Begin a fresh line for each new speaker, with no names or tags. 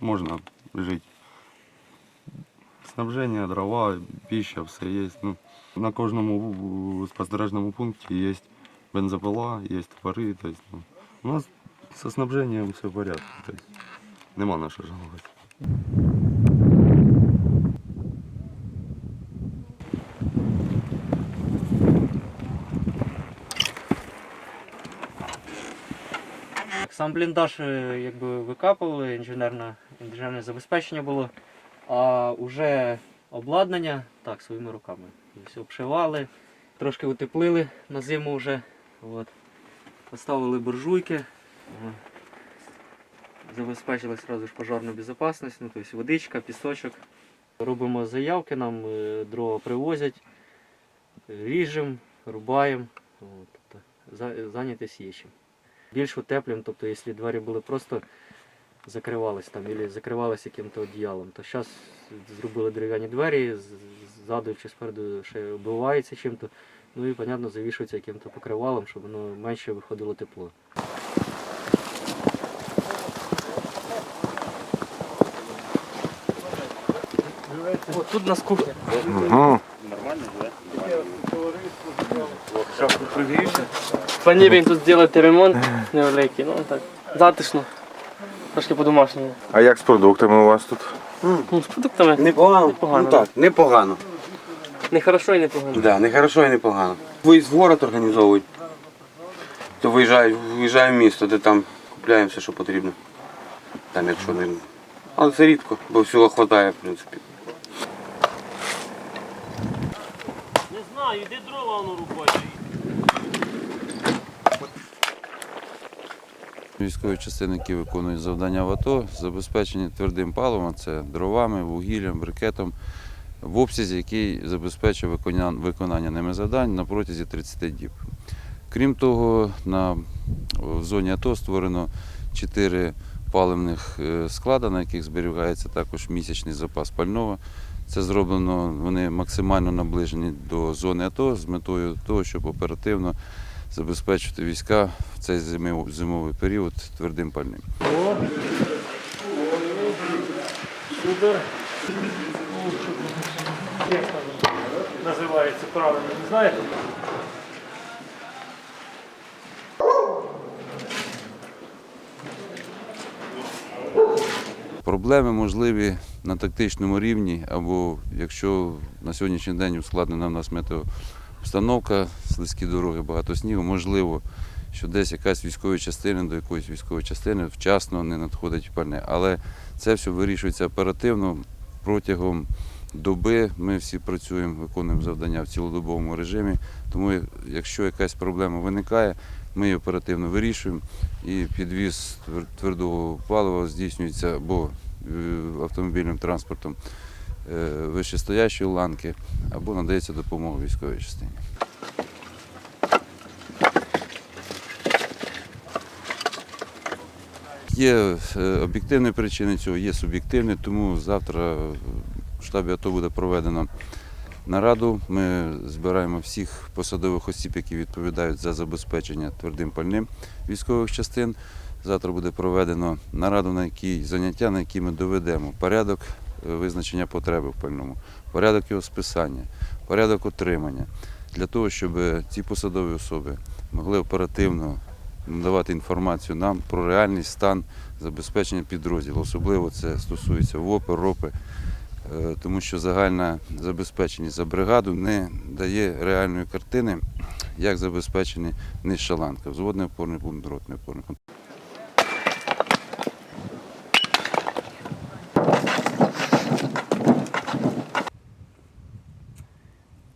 можна жити. Снабження, дрова, пища, все є. Ну, на кожному спостережному пункті є бензопила, є товари. Тобто, ну, у нас со снабженням все в порядку. есть, нема на що.
Сам бліндаж е, якби викапували, інженерне, інженерне забезпечення було, а вже обладнання так, своїми руками. Все обшивали, трошки утеплили на зиму вже. От. Поставили буржуйки. Забезпечили одразу ж пожарну безпечність, ну, тобто водичка, пісочок. Робимо заявки, нам е, дрова привозять, ріжемо, рубаємо. От, тобто, зайнятися є чим більш утеплюємо, тобто якщо двері були просто закривались там, або закривалися яким-то одіялом, то зараз зробили дерев'яні двері, ззаду чи спереду ще оббивається чим-то, ну і, понятно, завішується яким-то покривалом, щоб воно менше виходило тепло.
О, тут у нас кухня. Плануємо тут зробити ремонт невеликий, ну так, затишно. Трошки по-домашньому.
А як з продуктами у вас тут?
Ну, з продуктами
Непогано.
Непогано,
Ну так, непогано.
не хорошо і не погано.
Да, не хорошо і непогано. Виїзд в город організовують. То виїжджають, виїжджаємо в місто, де там купляємо все, що потрібно. Там якщо не. Але це рідко, бо всього вистачає, в принципі.
Знаю, дрова воно рукою.
Військові частини, які виконують завдання в АТО, забезпечені твердим паливом, це дровами, вугіллям, брикетом, в обсязі, який забезпечує виконання ними завдань на протязі 30 діб. Крім того, на, в зоні АТО створено 4 паливних е, склада, на яких зберігається також місячний запас пального. Це зроблено, вони максимально наближені до зони АТО з метою того, щоб оперативно забезпечити війська в цей зимовий, період твердим пальним.
Як називається правильно, не знаєте?
Проблеми можливі на тактичному рівні, або якщо на сьогоднішній день ускладнена в нас метеообстановка, слизькі дороги, багато снігу, можливо, що десь якась військова частина до якоїсь військової частини вчасно не надходить пальне. Але це все вирішується оперативно протягом доби. Ми всі працюємо, виконуємо завдання в цілодобовому режимі. Тому якщо якась проблема виникає, ми її оперативно вирішуємо і підвіз твердого палива здійснюється або е, автомобільним транспортом е, вищестоящої ланки, або надається допомога військовій частині. Є е, об'єктивні причини цього, є суб'єктивні, тому завтра в штабі АТО буде проведено нараду. Ми збираємо всіх посадових осіб, які відповідають за забезпечення твердим пальним військових частин. Завтра буде проведено нараду, на якій заняття, на якій ми доведемо порядок е, визначення потреби в пальному, порядок його списання, порядок отримання, для того, щоб ці посадові особи могли оперативно надавати інформацію нам про реальний стан забезпечення підрозділу. Особливо це стосується ВОПи, РОПи, тому що загальна забезпеченість за бригаду не дає реальної картини, як забезпечені нижча ланка, взводний опорний пункт, ротний опорний пункт.